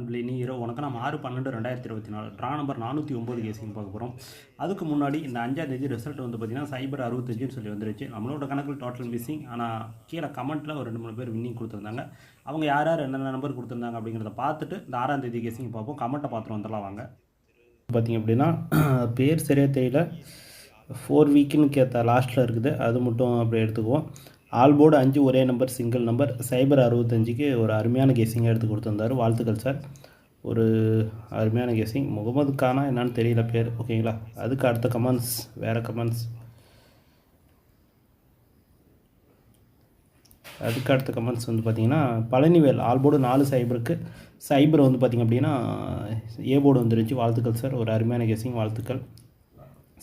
நீ இரவு வணக்கம். நம்ம ஆறு பன்னெண்டு ரெண்டாயிரத்தி இருபத்தி நாலு. ட்ரா நம்பர் நானூற்றி ஒம்பது கேசிங் பார்க்க போகிறோம் அதுக்கு முன்னாடி இந்த அஞ்சாம் தேதி ரிசல்ட் வந்து பார்த்தீங்கன்னா சைபர் அறுபத்தஞ்சுன்னு சொல்லி வந்துருச்சு. நம்மளோட கணக்கில் டோட்டல் மிஸ்ஸிங் ஆனால் கீழே கமெண்ட்டில் ஒரு ரெண்டு மூணு பேர் வின்னிங் கொடுத்துருந்தாங்க. அவங்க யார் யார் என்னென்ன நம்பர் கொடுத்துருந்தாங்க அப்படிங்கிறத பார்த்துட்டு இந்த ஆறாம் தேதி கேஸிங் பார்ப்போம். கமெண்ட்டை பார்த்துட்டு வந்துடலாம் வாங்க. பார்த்தீங்க அப்படின்னா பேர் சரியாக தெரியல ஃபோர் வீக்குன்னு கேட்ட லாஸ்ட்டில் இருக்குது. அது மட்டும் அப்படி எடுத்துக்குவோம். ஆல் போர்டு அஞ்சு ஒரே நம்பர் சிங்கிள் நம்பர். சைபர் அறுபத்தஞ்சுக்கு ஒரு அருமையான கெஸிங் எடுத்து கொடுத்துருந்தார். வாழ்த்துக்கள் சார் ஒரு அருமையான கெஸிங் முகமது கானா என்னன்னு தெரியல பேர். ஓகேங்களா அதுக்கு அடுத்த கமெண்ட்ஸ் வேறு கமெண்ட்ஸ் அதுக்கு அடுத்த கமெண்ட்ஸ் வந்து பார்த்திங்கன்னா பழனிவேல் ஆல் போர்டு நாலு சைபருக்கு. சைபர் வந்து பார்த்திங்க அப்படின்னா ஏ போர்டு வந்துருச்சு. வாழ்த்துக்கள் சார் ஒரு அருமையான கெஸிங் வாழ்த்துக்கள்.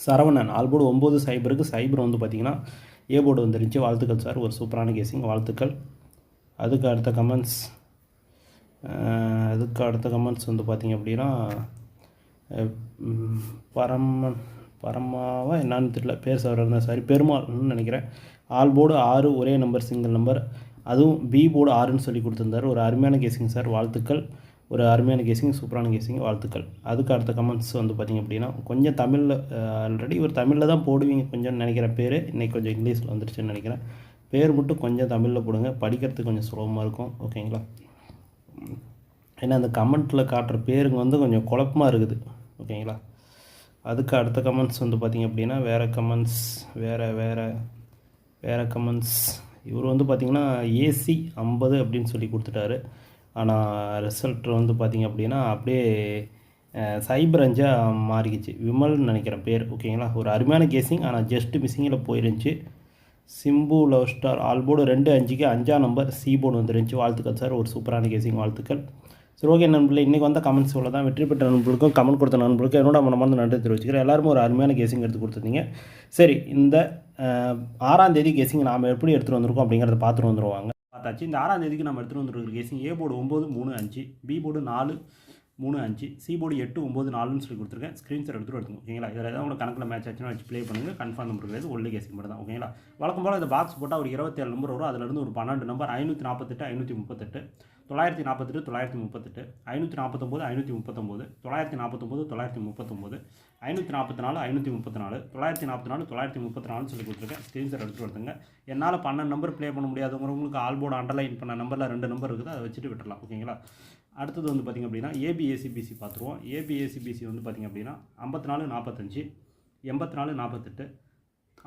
சரவணன் ஆல் போர்டு ஒம்பது சைபருக்கு. சைபர் வந்து பார்த்திங்கன்னா ஏ போர்டு வந்துருந்துச்சு. வாழ்த்துக்கள் சார். ஒரு சூப்பரான கேசிங். வாழ்த்துக்கள். அதுக்கு அடுத்த கமெண்ட்ஸ் அதுக்கு அடுத்த கமெண்ட்ஸ் வந்து பார்த்திங்க அப்படின்னா பரமன் பரமாவா என்னன்னு தெரியல. பேர் சார் இருந்தால் சாரி. பெருமாள்னு நினைக்கிறேன். ஆல் போர்டு ஆறு ஒரே நம்பர் சிங்கிள் நம்பர் அதுவும் பி போர்டு ஆறுன்னு சொல்லி கொடுத்துருந்தாரு. ஒரு அருமையான கேசிங் சார். வாழ்த்துக்கள். ஒரு அருமையான கேசிங் சூப்பரான கேசிங் வாழ்த்துக்கள். அதுக்கு அடுத்த கமெண்ட்ஸ் வந்து பார்த்திங்க அப்படின்னா கொஞ்சம் தமிழில் ஆல்ரெடி ஒரு தமிழில் தான் போடுவீங்க கொஞ்சம் நினைக்கிறேன் பேர் இன்றைக்கி கொஞ்சம் இங்கிலீஷில் வந்துருச்சுன்னு நினைக்கிறேன். பேர் மட்டும் கொஞ்சம் தமிழில் போடுங்க படிக்கிறதுக்கு கொஞ்சம் சுலபமாக இருக்கும் ஓகேங்களா ஏன்னா அந்த கமெண்ட்டில் காட்டுற பேருங்க வந்து கொஞ்சம் குழப்பமாக இருக்குது ஓகேங்களா அதுக்கு அடுத்த கமெண்ட்ஸ் வந்து பார்த்திங்க அப்படின்னா வேறு கமெண்ட்ஸ் வேறு வேறு வேறு கமெண்ட்ஸ் இவர் வந்து பார்த்திங்கன்னா ஏசி ஐம்பது அப்படின்னு சொல்லி கொடுத்துட்டாரு. ஆனால் ரிசல்ட் வந்து பார்த்திங்க அப்படின்னா அப்படியே சைபர் அஞ்சாக மாறிக்கிச்சு. விமல்னு நினைக்கிறேன் பேர் ஓகேங்களா? ஒரு அருமையான கேசிங் ஆனால் ஜஸ்ட் மிஸ்ஸிங்கில் போயிருந்துச்சு. சிம்பு லவ் ஸ்டார் ஆல்போர்டு ரெண்டு அஞ்சுக்கு அஞ்சாம் நம்பர் சி போர்டு வந்துருந்துச்சு. வாழ்த்துக்கள் சார் ஒரு சூப்பரான கேசிங் வாழ்த்துக்கள். சரி ஓகே நண்பர்களே இன்றைக்கி வந்த கமெண்ட்ஸ் இவ்வளோ தான். வெற்றி பெற்ற நண்பர்களுக்கும் கமெண்ட் கொடுத்த நண்பர்களுக்கும் என்னோட மனமார்ந்த நன்றி தெரிவிச்சுக்கிறேன். எல்லாருமே ஒரு அருமையான கேசிங் எடுத்து கொடுத்துருந்தீங்க. சரி இந்த ஆறாம் தேதி கேசிங் நாம் எப்படி எடுத்துகிட்டு வந்திருக்கோம் அப்படிங்கிறத பார்த்துட்டு வந்துருவாங்க. பார்த்தாச்சு இந்த ஆறாம் தேதிக்கு நம்ம எடுத்துகிட்டு வந்துருக்கிற கேசிங் ஏ போர்டு ஒம்பது மூணு அஞ்சு பி போர்டு நாலு மூணு அஞ்சு சிபோர்டு எட்டு ஒம்பது நாலுன்னு சொல்லி கொடுத்துருக்கேன். ஸ்க்ரீன்ஷாட் எடுத்துகிட்டு எடுத்துங்க ஓகேங்களா இதில் ஏதாவது உங்களுக்கு கணக்கில் மேட்ச் ஆச்சுன்னா வச்சு ப்ளே பண்ணுங்கள் கன்ஃபார்ம் நம்பர் கிடையாது. ஒன்லி கேசிங் மட்டும் தான். ஓகேங்களா வழக்கம் போல் இந்த பாக்ஸ் போட்டால் ஒரு இருபத்தேழு நம்பர் வரும். அதிலிருந்து ஒரு பன்னெண்டு நம்பர் ஐநூற்றி நாற்பத்தெட்டு ஐநூற்றி முப்பத்தெட்டு. தொள்ளாயிரத்தி நாற்பத்தெட்டு தொள்ளாயிரத்தி முப்பத்தெட்டு. ஐநூற்றி நாற்பத்தொம்போது ஐநூற்றி முப்பத்தொம்போது. தொள்ளாயிரத்தி நாற்பத்தொம்போது தொள்ளாயிரத்தி முப்பத்தொம்போது. ஐநூற்றி நாற்பத்தி நாலு ஐநூற்றி முப்பத்தி நாலு தொள்ளாயிரத்தி நாற்பத்தி நாலு தொள்ளாயிரத்தி முப்பத்தி நாலுன்னு சொல்லி கொடுத்துருக்கேன். ஸ்க்ரீன்ஷாட் எடுத்துகிட்டு வருதுங்க என்னால் பன்னெண்டு நம்பர் ப்ளே பண்ண முடியாதவங்களுக்கு ஆல்போர்டு அண்டர்லைன் பண்ண நம்பரில் ரெண்டு நம்பர் இருக்குது. அதை வச்சுட்டு விட்டுடலாம் ஓகேங்களா அடுத்தது வந்து பார்த்திங்க அப்படின்னா ஏபிஏசிபிசி பார்த்துருவோம் ஏபிஏசிபிசி வந்து பார்த்திங்க அப்படின்னா ஐம்பத்தி நாலு நாற்பத்தஞ்சு எண்பத்தி நாலு நாற்பத்தெட்டு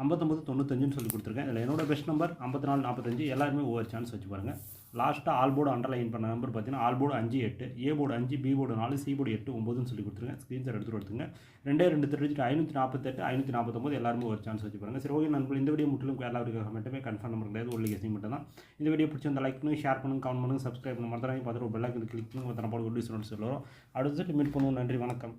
ஐம்பத்தொம்பது தொண்ணூத்தஞ்சுன்னு சொல்லி கொடுத்துருக்கேன். இதில் என்னோட பெஸ்ட் நம்பர் ஐம்பத்தி நாலு நாற்பத்தஞ்சு. எல்லாருமே ஒவ்வொரு சான்ஸ் வச்சு பாருங்கள் லாஸ்ட்டாக ஆல் போர்டு அண்டர்லைன் பண்ண நம்பர் பார்த்தீங்கன்னா ஆல் போர்டு அஞ்சு எட்டு ஏ போர்டு அஞ்சு பி போர்டு நாலு சி போர்டு எட்டு ஒம்பதுன்னு சொல்லி கொடுத்துருக்கேன். ஸ்க்ரீன்ஷாட் எடுத்து கொடுத்துருங்க ரெண்டே ரெண்டு தெரிஞ்சுட்டு ஐநூற்றி நாற்பத்தெட்டு ஐநூற்றி நாற்பத்தொம்பது எல்லாருமே ஒரு சான்ஸ் வச்சு பாருங்கள் சரி ஓகே நண்பர்கள் இந்த வீடியோ முற்றிலும் எல்லாருக்காக மட்டுமே கன்ஃபார்ம் நம்பர் கிடையாது. ஒல்லி கேசிங் மட்டும் தான். இந்த வீடியோ பிடிச்சிருந்தா லைக் பண்ணுங்க ஷேர் பண்ணுங்க கமெண்ட் பண்ணுங்க சப்ஸ்கிரைப் பண்ண மறந்துடாங்க பார்த்துட்டு ஒரு பெல் ஐக்கன் கிளிக் பண்ணுங்க. மற்ற போட ஒரு நோட்ஸ் சொல்லுவோம் அடுத்து மீட் பண்ணுவோம். நன்றி வணக்கம்.